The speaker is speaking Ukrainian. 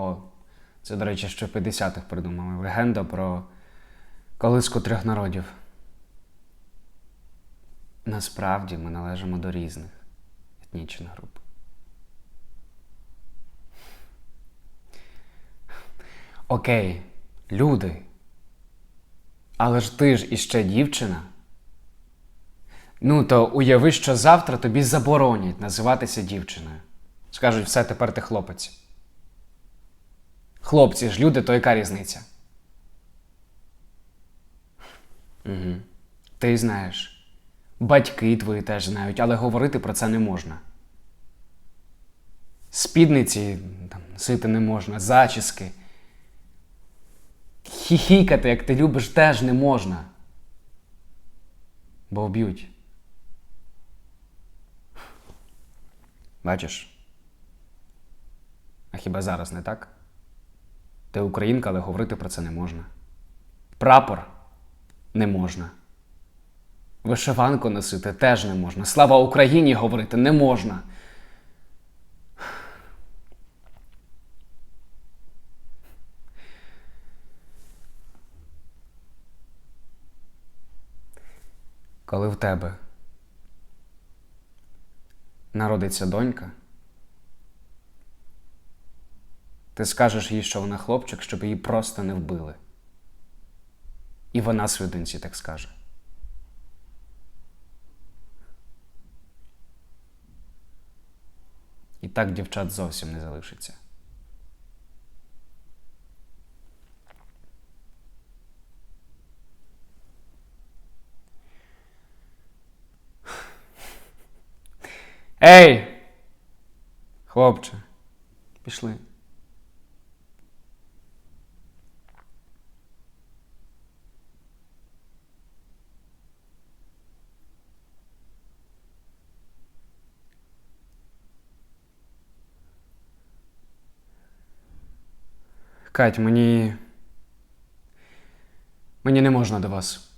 О, це, до речі, ще в 50-х придумали. Легенда про колиску трьох народів. Насправді ми належимо до різних етнічних груп. Окей, люди. Але ж ти ж іще дівчина. Ну, то уяви, що завтра тобі заборонять називатися дівчиною. Скажуть, все, тепер ти хлопець. Хлопці ж люди, то яка різниця? Угу. Ти знаєш. Батьки твої теж знають, але говорити про це не можна. Спідниці там, носити не можна, зачіски. Хіхікати, як ти любиш, теж не можна. Бо вб'ють. Бачиш? А хіба зараз не так? Ти українка, але говорити про це не можна. Прапор не можна. Вишиванку носити теж не можна. Слава Україні говорити не можна. Коли в тебе народиться донька, ти скажеш їй, що вона хлопчик, щоб її просто не вбили. І вона своїй так скаже. І так дівчат зовсім не залишиться. Ей! Хлопче, пішли. Кать, мені. Мені не можна до вас.